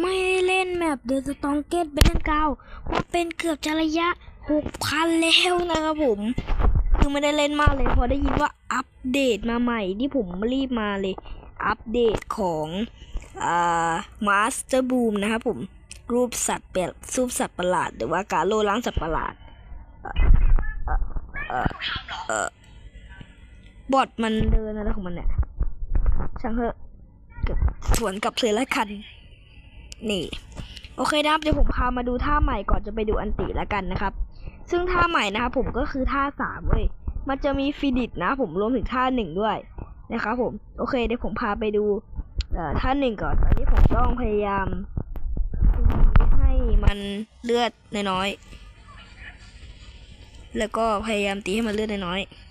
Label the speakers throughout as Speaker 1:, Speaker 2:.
Speaker 1: ไม่ได้เล่นแมปเดอะสตองเกตเบนเก้ามาเป็นเกือบจะระยะหกพันแล้วนะครับผม คือไม่ได้เล่นมากเลย พอได้ยินว่าอัปเดตมาใหม่ที่ผมรีบมาเลย อัปเดตของอ่ามาสเตอร์บูมนะครับผม รูปสัตว์เปลรูปสัตว์ประหลาด หรือว่าการโลล้างสัตว์ประหลาดบอทมันเดินอะไรของมันเนี่ยช่างเถอะสวนกับเสือละคัน นี่ โอเคนะครับ เดี๋ยวผมพามาดูท่าใหม่ก่อนจะไปดูอันติละกันนะครับ ซึ่งท่าใหม่นะครับผมก็คือท่าสามเว้ย มันจะมีฟิดิตนะ ผมรวมถึงท่าหนึ่งด้วยนะครับผม โอเค เดี๋ยวผมพาไปดูเอ่อท่าหนึ่งก่อน ตอนนี้ผมต้องพยายามให้มันเลือดน้อยๆ แล้วก็พยายามตีให้มันเลือดน้อยๆ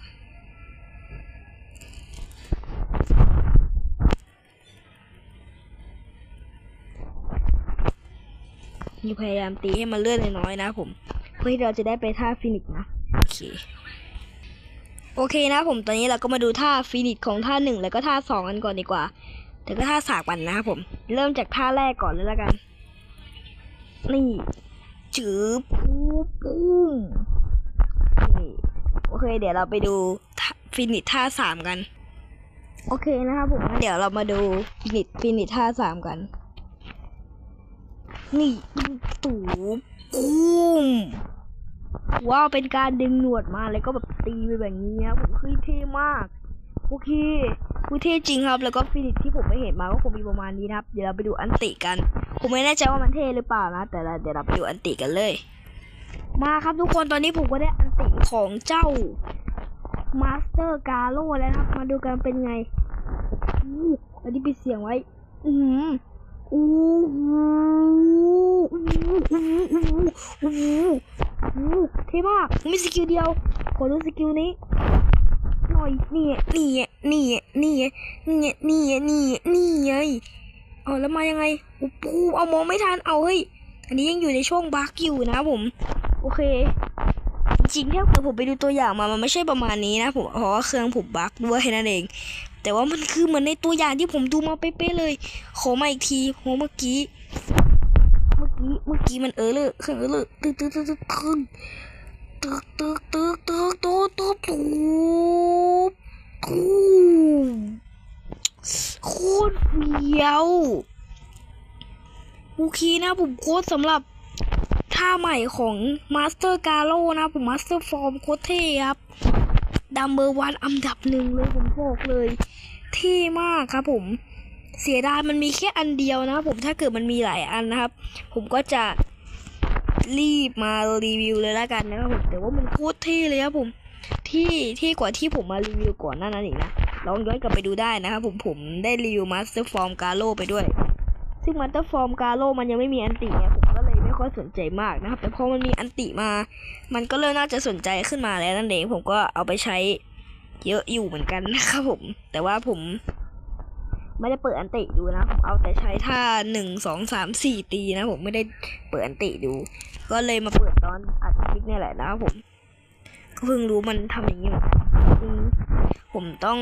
Speaker 1: พยายามตีให้มันเลื่อนน้อยๆนะผม เพื่อที่เราจะได้ไปท่าฟินิกซ์นะ โอเค โอเคนะผม ตอนนี้เราก็มาดูท่าฟินิกซ์ของท่าหนึ่งแล้วก็ท่าสองกันก่อนดีกว่า แต่ก็ท่าสากกันนะครับผม เริ่มจากท่าแรกก่อนเลยแล้วกัน นี่จืบปูปุ้มนี่โอเค เดี๋ยวเราไปดูฟินิชท่าสามกัน โอเคนะครับผมงั้นเดี๋ยวเรามาดูฟินิชฟินิชท่าสามกัน นี่ตูปุ้มว้าวเป็นการดึงหนวดมาแล้วก็แบบตีไปแบบนี้ครับผมคือเท่มากโอเคคือเท่จริงครับ แล้วก็ฟินิชที่ผมไม่เห็นมาก็คงมีประมาณนี้นะครับ เดี๋ยวเราไปดูอันติกัน ผมไม่แน่ใจว่ามันเท่หรือเปล่านะ แต่เดี๋ยวเราไปดูอันติกันเลย มาครับทุกคนตอนนี้ผมก็ได้อันติของเจ้ามาสเตอร์กาโร่แล้วครับ มาดูกันเป็นไงอู้อันนี้ปิดเสียงไว้ อือ หืออู้หูอู้หูอู้หูอู้หูอู้เท่มากมีสกิลเดียว ขอดูสกิลนี้หน่อยนี่นี่นี่นี่นี่นี่นี่นี่ไงเอาแล้วมายังไงโอ้ปูเอามองไม่ทันเอาเฮ้ยอันนี้ยังอยู่ในช่วงบั๊กอยู่นะผม โอเค จริงๆถ้าเกิดผมไปดูตัวอย่างมามันไม่ใช่ประมาณนี้นะผมเพราะว่าเครื่องผมบั๊กด้วยนั่นเอง แต่ว่ามันคือเหมือนในตัวอย่างที่ผมดูมาเป๊ะๆเลย ขอมาอีกทีโหเมื่อกี้ เมื่อกี้ เมื่อกี้มันเออเลยเครื่องเออเลยตึ๊ดตึ๊ดตึ๊ดตึ๊ดตึ๊ดตึ๊ดตึ๊ดตึ๊ดตึ๊ดตึ๊ดตึ๊ดตุ๊บตุ๊บโคตรเฟี้ยวโอเคนะผมโค้ดสำหรับท่าใหม่ของมาสเตอร์กาโ o นะผมมาสเตอร์ฟอร์มโคตรเท่ครับ ดัมเบอร์วันอันดับหนึ่งเลยผมบอกเลยเท่มากครับผม เสียดายมันมีแค่อันเดียวนะผมถ้าเกิดมันมีหลายอันนะครับ ผมก็จะรีบมารีวิวเลยล้วกันนะครับผมแต่ว่ามันโคตรเท่เลยครับผมที่ที่กว่าที่ผมมารีวิวก่อนหน้านั้นอีกนะลองย้อนกลับไปดูได้นะครับผมผมได้รีวิวมาสเตอร์ฟอร์มกาโ o ไปด้วย ซึ่งมาสเตอร์ฟอร์มกาโ o มันยังไม่มีอันติเนี่ยผม ค่อยสนใจมากนะครับ แต่พอมันมีอันติมา มันก็เริ่มน่าจะสนใจขึ้นมาแล้วนั่นเองผมก็เอาไปใช้เยอะอยู่เหมือนกันนะครับผม แต่ว่าผม ไม่ได้เปิดอันติดูนะผมเอาแต่ใช้ท่าหนึ่งสองสามสี่ตีนะผมไม่ได้เปิดอันติดู ก็เลยมาเปิดตอนอัดคลิปนี่แหละนะครับผมก็เพิ่งรู้มันทำอย่างนี้เหมือนกันจริงผมต้อง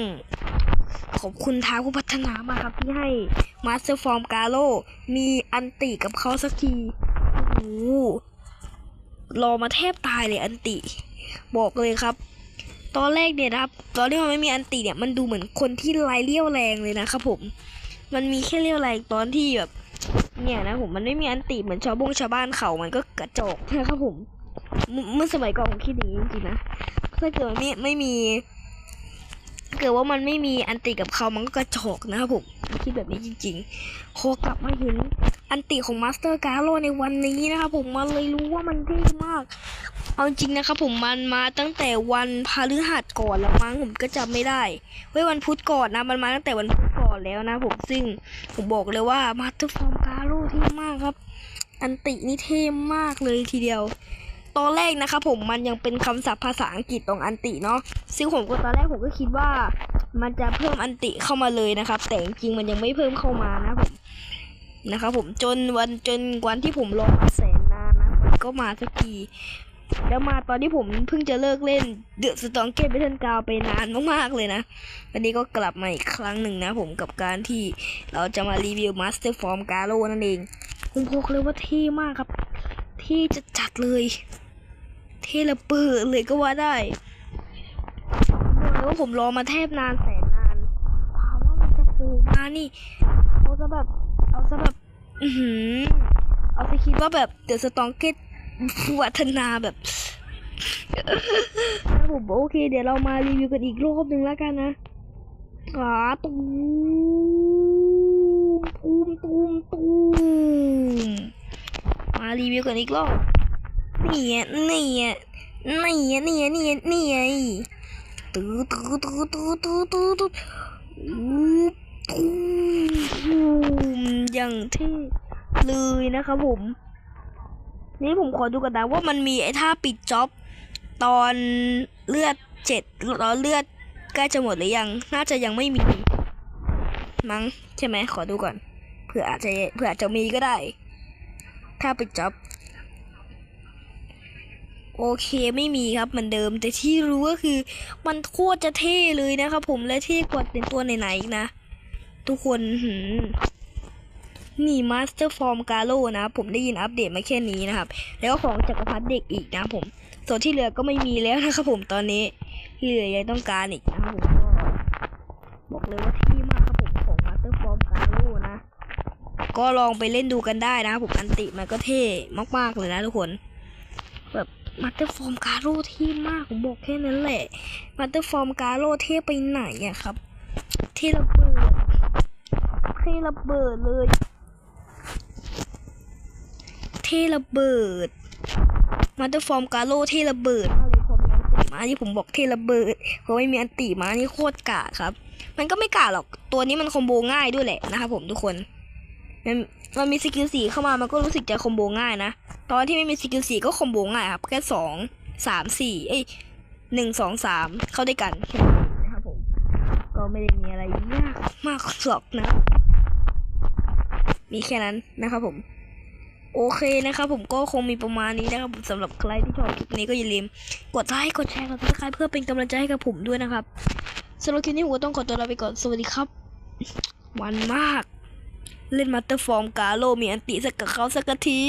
Speaker 1: ขอบคุณท้าผู้พัฒนามาครับที่ให้มาสเตอร์ฟอร์มกาโ o มีอันติกับเขาสักที รอมาแทบตายเลยอันติ บอกเลยครับ ตอนแรกเนี่ยนะครับ ตอนที่มันไม่มีอันติเนี่ย มันดูเหมือนคนที่ไร้เลี้ยวแรงเลยนะครับผม มันมีแค่เลี้ยวแรงตอนที่แบบ เนี่ยนะผมมันไม่มีอันติเหมือนชาวบงชาวบ้านเขามันก็กระจกนะครับผม เมื่อสมัยก่อนผมคิดอย่างนี้จริงๆนะ ถ้าเกิดไม่ไม่มีเกิดว่ามันไม่มีอันติกับเขามันก็กระจอกนะครับผมคิดแบบนี้จริงๆพอกลับมาเห็น อันติของมาสเตอร์การโ o ในวันนี้นะครับผมมันเลยรู้ว่ามันเท่มาก เอาจริงนะครับผมมันมาตั้งแต่วันพฤหัสก่อนแล้วมั้งผมก็จำไม่ได้เว้ยวันพุธก่อนนะมันมาตั้งแต่วันพุธก่อนแล้วนะผมซึ่งผมบอกเลยว่ามาสเตอร์ฟอร์มการโ o เท่มากครับ อันตินี่เท่มากเลยทีเดียวตอนแรกนะครับผมมันยังเป็นคำศัพท์ภาษาอังกฤษตรงอันติเนาะซึ่งผมก็ตอนแรกผมก็คิดว่า มันจะเพิ่มอันติเข้ามาเลยนะครับ แต่จริงมันยังไม่เพิ่มเข้ามานะผม นะครับผมจนวันจนวันที่ผมรอมาแสนนานนะมันก็มาสักทีแล้วมาตอนที่ผมเพิ่งจะเลิกเล่นเดือดสตองเกตเบทันกาวไปนานมากๆเลยนะ วันนี้ก็กลับมาอีกครั้งหนึ่งนะผมกับการที่เราจะมารีวิวมาสเตอร์ฟอร์มกาโ o นั่นเองผมบอกเลยว่าเท่มากครับ ที่จะจัดเลย เท่ระเบิดเลยก็ว่าได้บอกเลยว่าผมรอมาแทบนานแสนนานถามว่ามันจะโผล่มานี่เอาซะแบบ เอาซะแบบอือหือเอาไปคิดว่าแบบเดี๋ยวสตองเก็ตวัฒนาแบบนะผมโอเค เดี๋ยวเรามารีวิวกันอีกรอบหนึ่งแล้วกันนะขาตูมตูมตูมตูมมารีวิวกันอีกรอบนี่ไงนี่ไงนี่ไงนี่ไงนี่ไงนี่ไงตื้อตื้อตื้อตื้อตื้อตื้อตื้อ อย่างที่เลยนะครับผม นี่ผมขอดูกันนะว่ามันมีไอ้ท่าปิดจ็อบ ตอนเลือดเจ็ดตอนเลือดใกล้จะหมดหรือยัง น่าจะยังไม่มี มั้งใช่ไหมขอดูก่อน เผื่ออาจจะเผื่ออาจจะมีก็ได้ ถ้าปิดจ็อบ โอเคไม่มีครับเหมือนเดิม แต่ที่รู้ก็คือ มันโคตรจะเท่เลยนะครับผมและเท่กว่าเป็นตัวไหนๆอีกนะ ทุกคนหืมนี่มาสเตอร์ฟอร์มกาโลนะ ผมได้ยินอัปเดตมาแค่นี้นะครับ แล้วก็ของจักรพรรดิเด็กอีกนะผม ส่วนที่เหลือก็ไม่มีแล้วนะครับผมตอนนี้ ที่เหลือยังต้องการอีกนะครับผมก็บอกเลยว่าที่มากครับผมของมาสเตอร์ฟอร์มกาโลนะ ก็ลองไปเล่นดูกันได้นะครับผมอันติมันก็เท่มากๆเลยนะทุกคนแบบมาสเตอร์ฟอร์มกาโลเท่มากผมบอกแค่นั้นแหละมาสเตอร์ฟอร์มกาโลเท่ไปไหนอะครับเท่ระเบิด เท่ระเบิดเลย เทระเบิดมาเตอร์ฟอร์มกาโลเทระเบิดมากเลยพอมีอันติมาที่ผมบอกเทระเบิดเพราะไม่มีอันติมานี่โคตรกาครับ มันก็ไม่กาหรอกตัวนี้มันคอมโบง่ายด้วยแหละนะครับผมทุกคนมันมันมีสกิลสี่เข้ามามันก็รู้สึกจะคอมโบง่ายนะ ตอนที่ไม่มีสกิลสี่ก็คอมโบง่ายครับแค่สองสามสี่เอ้ยหนึ่งสองสามเข้าด้วยกันแค่นั้นเองนะครับผม ก็ไม่ได้มีอะไรยากมากหรอกนะ มีแค่นั้นนะครับผม โอเคนะครับผมก็คงมีประมาณนี้นะครับผมสำหรับใครที่ชอบคลิปนี้ก็อย่าลืมกดไลค์กดแชร์กดติดตามเพื่อเป็นกำลังใจให้กับผมด้วยนะครับสำหรับคลิปนี้ผมก็ต้องขอตัวลาไปก่อนสวัสดีครับมันมาก เล่นมาสเตอร์ฟอร์มกาโลมีอันติสักกับเขาสักที